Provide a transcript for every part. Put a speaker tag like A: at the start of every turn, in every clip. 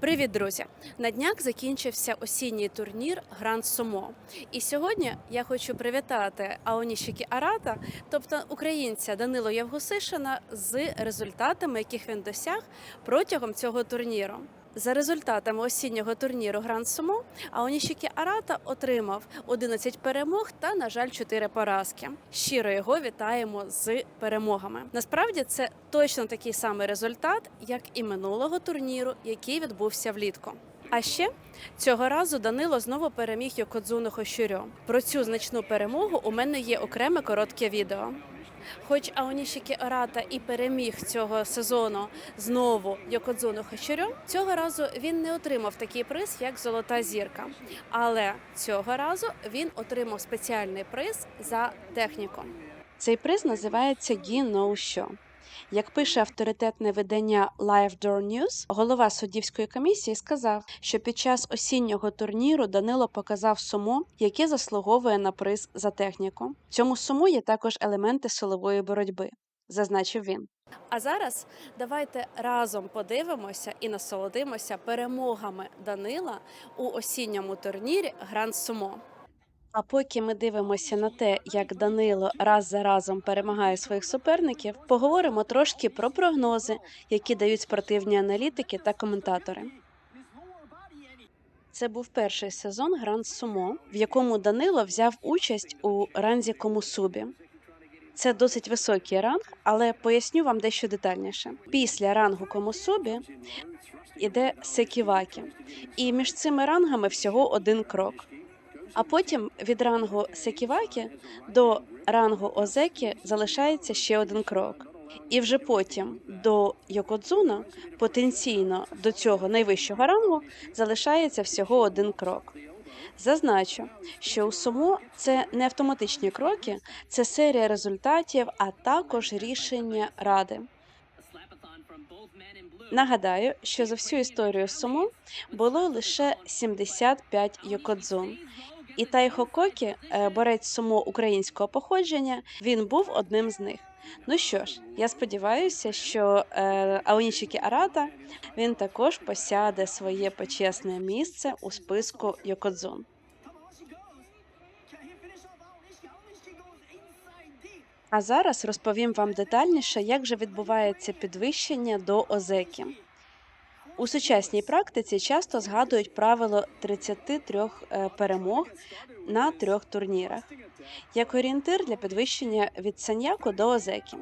A: Привіт, друзі! На днях закінчився осінній турнір Гранд Сумо. І сьогодні я хочу привітати Аонішікі Арата, тобто українця Данило Євгусишина, з результатами, яких він досяг протягом цього турніру. За результатами осіннього турніру Гранд Сумо Аонішікі Арата отримав 11 перемог та, на жаль, 4 поразки. Щиро його вітаємо з перемогами. Насправді це точно такий самий результат, як і минулого турніру, який відбувся влітку. А ще цього разу Данило знову переміг Йокодзуну Хощурьо. Про цю значну перемогу у мене є окреме коротке відео. Хоч Аонішікі Арата і переміг цього сезону знову Йокодзуну Хачурю, цього разу він не отримав такий приз, як Золота зірка. Але цього разу він отримав спеціальний приз за техніку. Цей приз називається Гі Ноу Що. Як пише авторитетне видання Live Door News, голова суддівської комісії сказав, що під час осіннього турніру Данило показав сумо, яке заслуговує на приз за техніку. Цьому суму є також елементи силової боротьби, зазначив він. А зараз давайте разом подивимося і насолодимося перемогами Данила у осінньому турнірі Гранд Сумо. А поки ми дивимося на те, як Данило раз за разом перемагає своїх суперників, поговоримо трошки про прогнози, які дають спортивні аналітики та коментатори. Це був перший сезон Гранд Сумо, в якому Данило взяв участь у ранзі Комусубі. Це досить високий ранг, але поясню вам дещо детальніше. Після рангу Комусубі іде Секівакі, і між цими рангами всього один крок. А потім від рангу Секівакі до рангу Озекі залишається ще один крок. І вже потім до Йокодзуна потенційно до цього найвищого рангу залишається всього один крок. Зазначу, що у сумо це не автоматичні кроки, це серія результатів, а також рішення ради. Нагадаю, що за всю історію сумо було лише 75 йокодзун. І Тайхо Кокі, е, борець сумо українського походження, він був одним з них. Ну що ж, я сподіваюся, що е, Аонішікі Арата він також посяде своє почесне місце у списку Йокодзун. А зараз розповім вам детальніше, як же відбувається підвищення до озеки. У сучасній практиці часто згадують правило 33 е, перемог на трьох турнірах як орієнтир для підвищення від саньяку до озеки.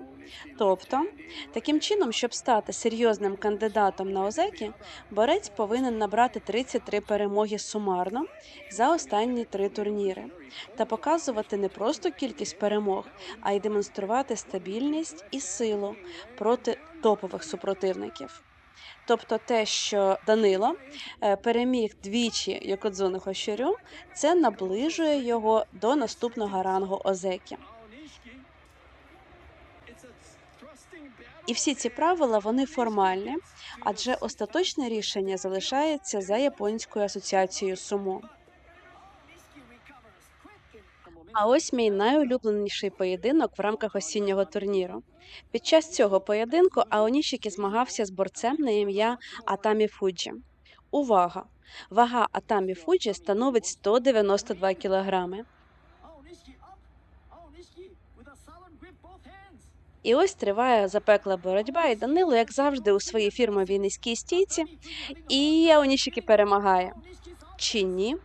A: Тобто, таким чином, щоб стати серйозним кандидатом на озеки, борець повинен набрати 33 перемоги сумарно за останні три турніри та показувати не просто кількість перемог, а й демонструвати стабільність і силу проти топових супротивників. Тобто те, що Данило е, переміг двічі Йокодзуну Хощурю, це наближує його до наступного рангу Озекі. І всі ці правила вони формальні, адже остаточне рішення залишається за японською асоціацією сумо. А ось мій найулюбленіший поєдинок в рамках осіннього турніру. Під час цього поєдинку Аонішікі змагався з борцем на ім'я Атамі Фуджі. Увага! Вага Атамі Фуджі становить 192 кілограми. І ось триває запекла боротьба, і Данило, як завжди, у своїй фірмовій низькій стійці, і Аонішікі перемагає. Чи ні?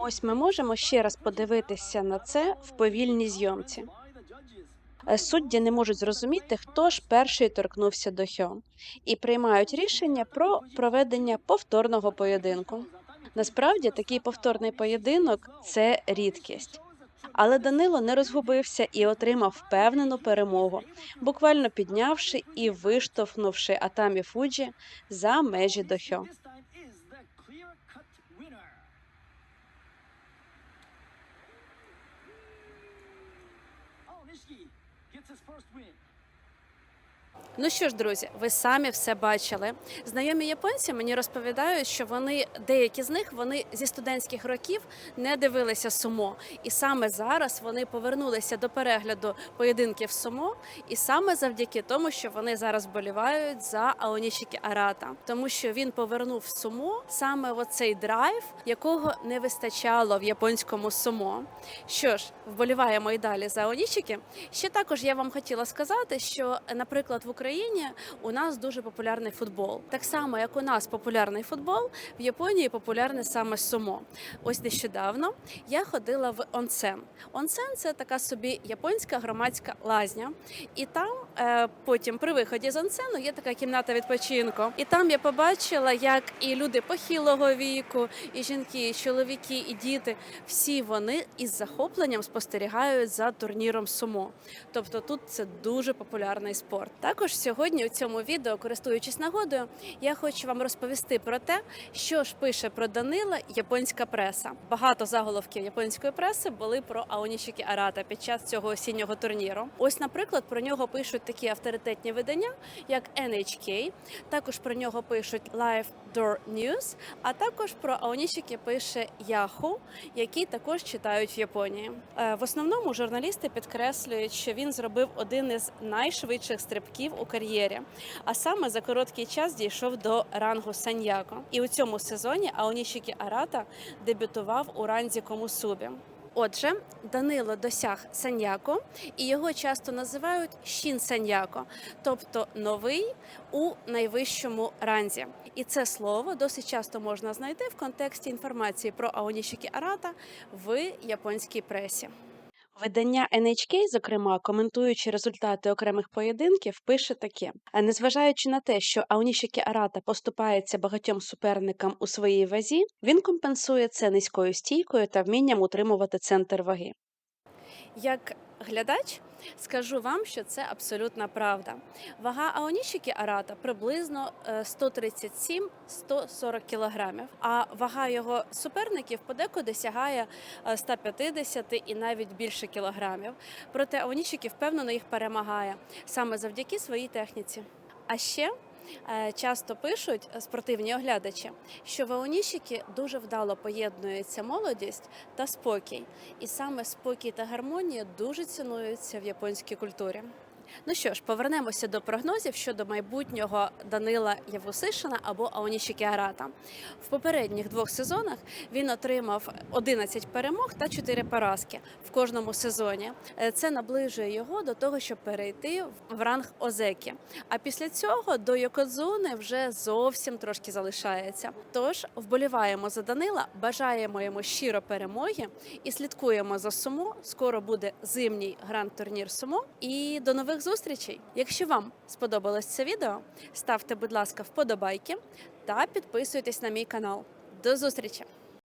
A: Ось ми можемо ще раз подивитися на це в повільній зйомці. Е, Судді не можуть зрозуміти, хто ж перший торкнувся до Хьо, і приймають рішення про проведення повторного поєдинку. Насправді такий повторний поєдинок це рідкість. Але Данило не розгубився і отримав впевнену перемогу, буквально піднявши і виштовхнувши Атамі Фуджі за межі до Хьо. Ну що ж, друзі, ви самі все бачили. Знайомі японці мені розповідають, що вони деякі з них вони зі студентських років не дивилися сумо, і саме зараз вони повернулися до перегляду поєдинків сумо, і саме завдяки тому, що вони зараз болівають за Аонічікі Арата, тому що він повернув сумо саме оцей драйв, якого не вистачало в японському сумо. Що ж, вболіваємо і далі за Аонічіки. Ще також я вам хотіла сказати, що, наприклад, в Україні у нас дуже популярний футбол. Так само, як у нас популярний футбол, в Японії популярне саме сумо. Ось нещодавно я ходила в онсен. Онсен це така собі японська громадська лазня, і там е, потім при виході з онсену є така кімната відпочинку. І там я побачила, як і люди похилого віку, і жінки, і чоловіки, і діти всі вони із захопленням спостерігають за турніром сумо. Тобто тут це дуже популярний спорт. Також сьогодні у цьому відео, користуючись нагодою, я хочу вам розповісти про те, що ж пише про Данила японська преса. Багато заголовків японської преси були про Аонішікі Арата під час цього осіннього турніру. Ось, наприклад, про нього пишуть такі авторитетні видання, як NHK, також про нього пишуть Live Door News, а також про Аонішікі пише Yahoo, який також читають в Японії. Е, В основному журналісти підкреслюють, що він зробив один із найшвидших стрибків у кар'єрі, а саме за короткий час дійшов до рангу Саньяко. І у цьому сезоні Аонішікі Арата дебютував у ранзі Комусубі. Отже, Данило досяг Саньяко, і його часто називають Шін Саньяко, тобто новий у найвищому ранзі. І це слово досить часто можна знайти в контексті інформації про Аонішікі Арата в японській пресі. Видання NHK, зокрема, коментуючи результати окремих поєдинків, пише таке: «А незважаючи на те, що Аонішікі Арата поступається багатьом суперникам у своїй вазі, він компенсує це низькою стійкою та вмінням утримувати центр ваги. Як глядач скажу вам, що це абсолютна правда. Вага Аонішікі Арата приблизно е, 137-140 кілограмів, а вага його суперників подекуди сягає е, 150 і навіть більше кілограмів. Проте Аонішікі впевнено їх перемагає саме завдяки своїй техніці. А ще е, часто пишуть е, спортивні оглядачі, що в Аонішікі дуже вдало поєднується молодість та спокій, і саме спокій та гармонія дуже цінуються в японській культурі. Ну що ж, повернемося до прогнозів щодо майбутнього Данила Явусишина або Аонішікі Арата. В попередніх двох сезонах він отримав 11 перемог та 4 поразки в кожному сезоні. Е, Це наближує його до того, щоб перейти в ранг Озекі. А після цього до Йокодзуни вже зовсім трошки залишається. Тож вболіваємо за Данила, бажаємо йому щиро перемоги і слідкуємо за сумо. Скоро буде зимній гранд-турнір сумо. І до нових зустрічей. Якщо вам сподобалось це відео, ставте, будь ласка, вподобайки та підписуйтесь на мій канал. До зустрічі!